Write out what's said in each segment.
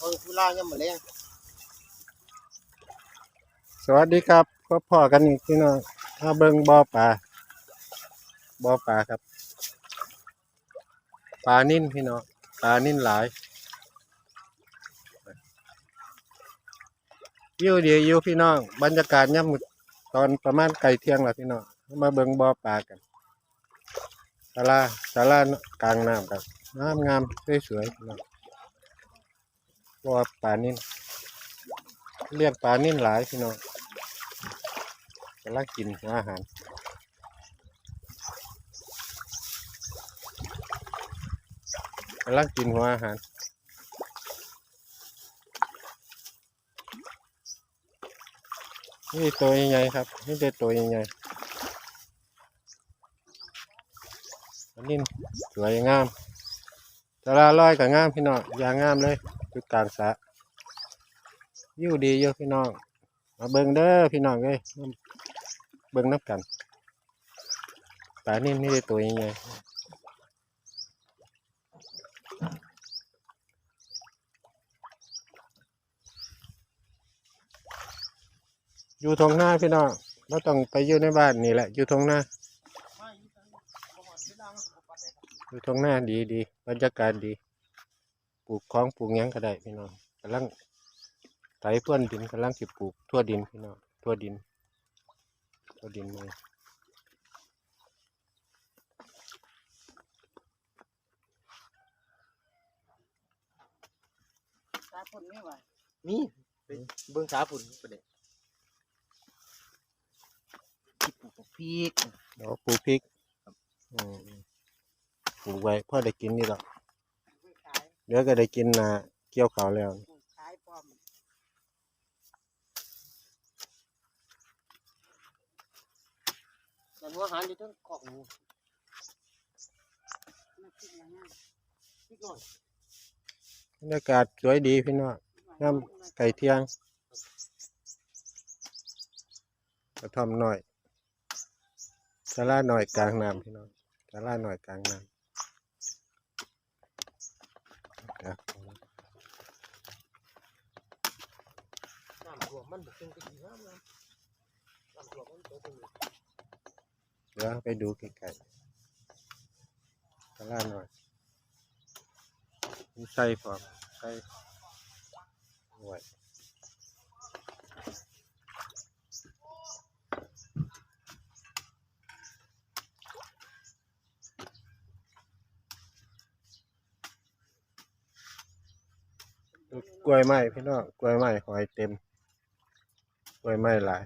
เออผู้ล่ายังมาเลี้ยงสวัสดีครับก็พ่อกันอีกพี่น้องมาเบิ่งบ่อปลาบ่อปลาครับปลานิ่นพี่น้องปลานิ่นหลายยู่ดีอยู่พี่น้องบรรยากาศย่ำตอนประมาณไก่เที่ยงแล้วพี่น้องมาเบิ่งบ่อปลากันศาลาศาลากลางน้ำครับงามงามสวยๆพี่น้อง บ่อปลานิ่นเลี้ยงปลานิ่นหลายพี่น้องกำลังกินอาหารกำลังกินหัวอาหารนี่ตัวใหญ่ๆครับ นี่เป็นตัวใหญ่ๆอันนี้สวยงามตลาลอยกับงามพี่น้องอย่างงามเลย จุดกลางสระอยู่ดีอยู่พี่น้อง มาเบิ่งเด้อพี่น้องเอ้ยเบิ่งนับกันปลานิ่มนี่ได้ตัวยังไงอยู่ทงหน้าพี่น้องเราต้องไปอยู่ในบ้านนี่แหละ อยู่ทงหน้าอยู่ทงหน้าดีดีบรรยากาศดี ลูกของปลูกหยังก็ได้พี่น้องกำลังไถเพื่อนดินกำลังสิปลูกทั่วดินพี่น้องทั่วดินทั่วดินเลยสาปุ่นไม่ไหวมีไปเบิ่งสาปุ่นประเด็นที่ปลูกบักพริกเดี๋ยวปลูกพริกอืมปลูกไว้พ่อได้กินนี่หรอกขาย เดี๋ยวก็ได้กินนาเกี่ยวขาวแล้ว ขายปลอมแต่หัวอาหารอยู่ทั้งของมาพริกมาง่ายพริกหน่อยบรรยากาศสวยดีพี่น้องน้ำไก่เที่ยงกระท่อมหน่อยสาราหน่อยกลางน้ำพี่น้องสาราหน่อยกลางน้ำ ครับน้ำท่วมมันบุกเป็นกระดิ่งน้ำน้ำน้ำท่วมมันโตเป็นเดี๋ยวไปดูไกลๆสาราหน่อยมีไส้พร้อมไส้หวย ก ล้วยไม้พี่น้องกล้วยไม้หอยเต็มกล้วยไม้หลาย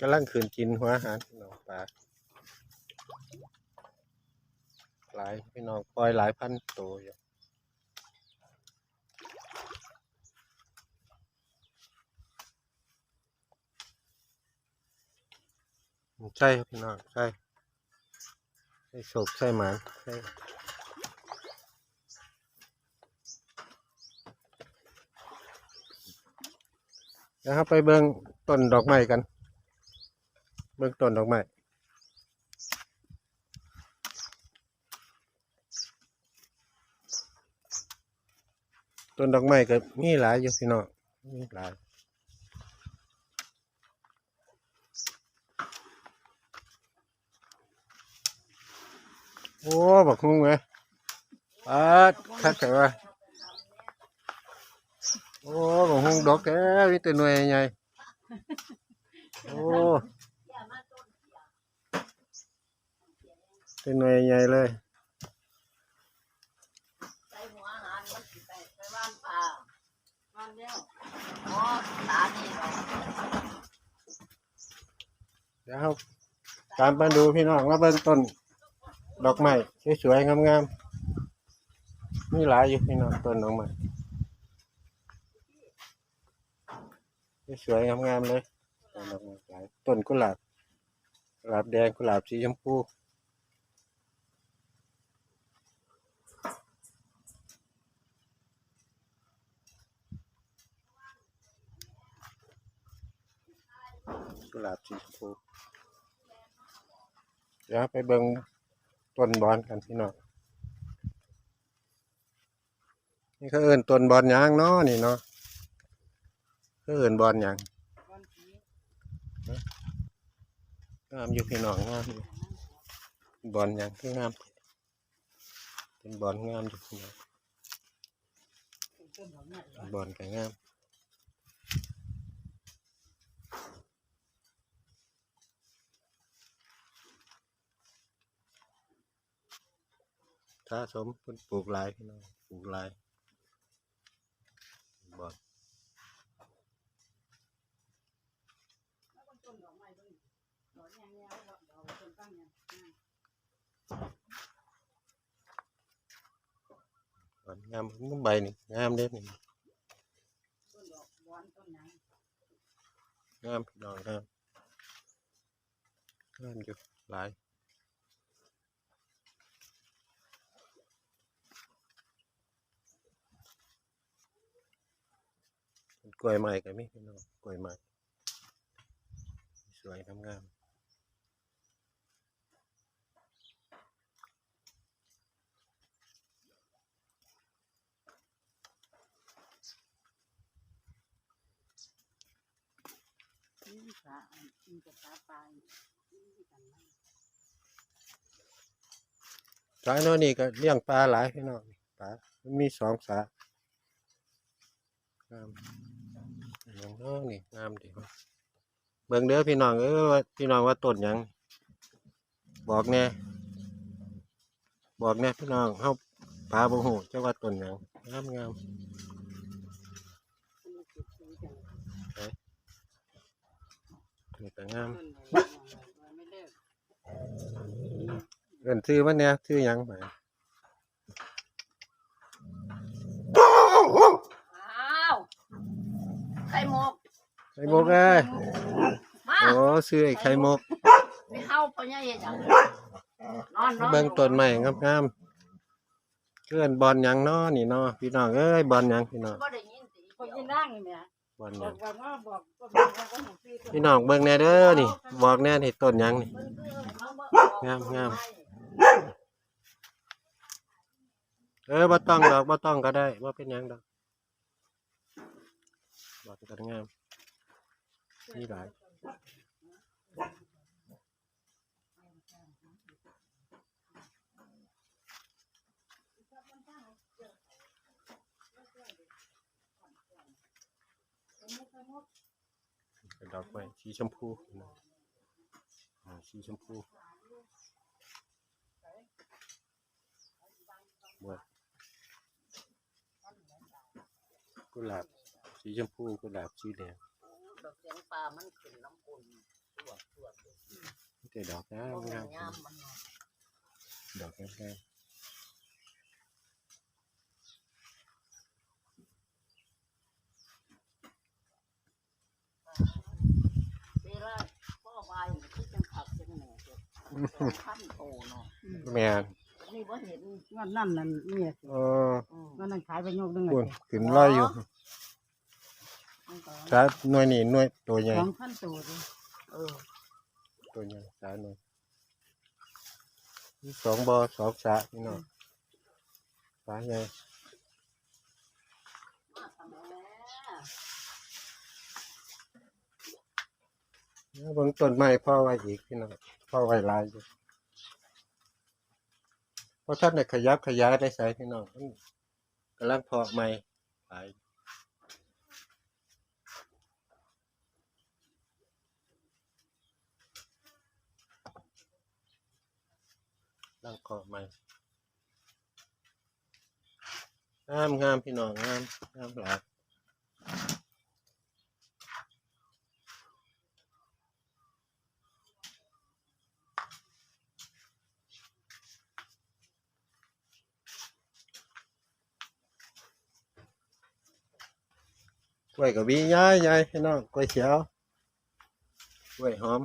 กำลังขืนกินหัวอาหารพี่น้องปลา หลายพี่น้องปล่อยหลายพันตัวอยู่ใช่พี่น้องใช่ใช่โศกใช่หมานใช่เดี๋ยวเราไปเบิ่งต้นดอกไม้กัน เบิ่งต้นดอกไม้ ต้นดอกไม้ก็มีหลายอยู่พี่น้องมีหลายโอ้บักฮุ้งไหมปัดคักแต่ว่าโอ้บักฮุ้งดอกแก่มีแต่หน่วยใหญ่โอ้เป็นหน่วยใหญ่เลย ใส่หัวอาหารมันสิไปไปว่านป่า ว่านเดียวอ๋อตานี่เหรอเดี๋ยวเราตามไปดูพี่น้องว่าเบิ่งต้น ดอกไม้สวยๆงามๆมีหลายอยู่พี่น้องต้นดอกไม้สวยๆงามๆเลยต้นดอกไม้หลายต้นกุหลาบกุหลาบแดงกุหลาบสีชมพู กุหลาบสีชมพูเดี๋ยวไปเบิ่งต้นบอนกันพี่น้องนี่เขาเอิ้นต้นบอนหยางเนาะนี่เนาะเขาเอิ้นบอนหยางนผีงามอยู่พี่น้องงามอยู่บอนหยางคืองามเป็นบอนงามอยู่พี่น้องเป็นต้นของเนี่ยบอนก็งาม ถ้าสมเพิ่นปลูกหลายพี่น้องปลูกหลายบอนแล้วก็ต้นดอกไม้ต้นดอกแง่ๆดอกดงามมันใบนี่งามเด้นี่ต้นดงงามพี่น้องงามงามอยู่หลาย กล้วยไม้ก็มีพี่น้องกล้วยไม้สวยงามนี่สามีจะสาปลาอันนะสายโน่นนี่ก็เลี้ยงปลาหลายพี่น้องปลามันมีสองสางามอ ย่างน้องนี่งามดีวะเบิ่งเด้อพี่น้องเออว่าพี่น้องว่าต้นหยัง บอกแน่บอกแน่พี่น้องเฮาปลาบ่ฮู้เจ้าว่าต้นหยังงามงามมันมีจุดสีกันนี่ก็งามต้นไหนไม่เลิกเอิ้นชื่อมันเนี่ยชื่อหยังไป อ้าวไข่มก ไข่ มกเอ้ยมาโอ้ชื่อไอ้ไข่มกไปเข้าไปยังเห็นอย่างนอนนอนเบิ่งต้นไม้งามๆเกินบอลหยังน้อนี่เนาะพี่น้องเอ้ยบอลหยังพี่น้องก็ได้ยินสิคนยินนั่งเนี่ยบอลหบยัองกว่าบอกต้นว่าก็หนูพี่พี่น้องเบิ่งแหน่เด้อนี่ บอกแหน่นี่ต้นหยังนี่ งามงาม เออบ่ต้องดอกบ่ต้องก็ได้บ่เป็นหยังดอกบอกกันงาม นี่หลายเป็นดอกไม้สีชมพูอ่าสีชมพูบวกุหลาบสีชมพูกุหลาบสีแดง ดอกเสียงปลามันขึ้นน้ำปุ่นตรวจตรวจมีแต่ดอกงามงามงามมันดอกงามงามเวลาพ่อวายคือจังขับจังแหน่ขั้นโตเนาะแม่นนี่ว่าเห็นงั้นนั่นนั่นนี่เอองั้นนั่นขายไปโยกนึงคุนขึ้นร้อยอยู่ สาหน่วยนี่หน่วยตัวใหญ่สองพันตัวดิเออตัวใหญ่สาหน่วยมีสองบ่อสองสระพี่น้องสาใหญ่มาทำไมเบิ่งต้นไม้พ่อไว้อีกพี่น้องพ่อไว้หลายอยู่เพราะท่านได้ขยับขยายได้ใส่พี่น้องมันกำลังเพาะใหม่หลายกำลังเพาะใหม่งามงามพี่น้องงามงามหลายกล้วยกับวีย้ายย้ายพี่น้องกล้วยเขียวกล้วยหอม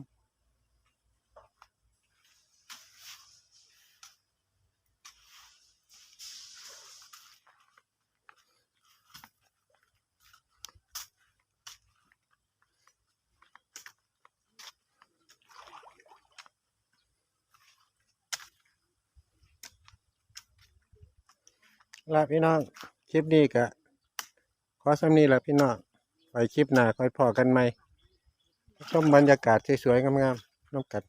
ลาพี่น้อง คลิปนี้ก็ขอสำนี้ละพี่น้องไปคลิปหน้าค่อยพอกันใหม่ชมบรรยากาศสวยๆงามๆน้ำกัน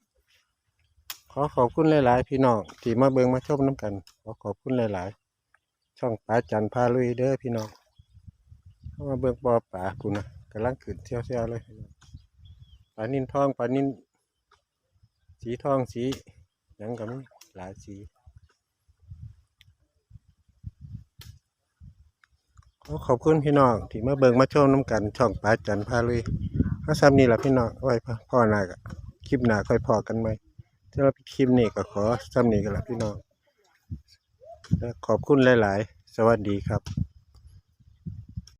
ขอขอบคุณหลายๆ พี่น้องที่มาเบิงมาชมน้ำกัน ขอขอบคุณหลายๆ ช่องป๋าจันพาลุยเด้อพี่น้องมาเบิงปอป่าคุณนะกำลังขึ้นเที่ยวๆเลยพี่น้องปลานินทองปลานินสีทองสียังก็มีหลายสี ขอขอบคุณพี่น้องที่มาเบิงมาชมน้ำกันช่องปลาจันพาลุยก็ซ้ำนี่แหละพี่น้องไว้พ่อหน้ากับคลิปหน้าค่อยพอกันไหมสำหรับคลิปนี้ก็ขอซ้ำนี้กันละพี่น้องและขอบคุณหลาย ๆ สวัสดีครับ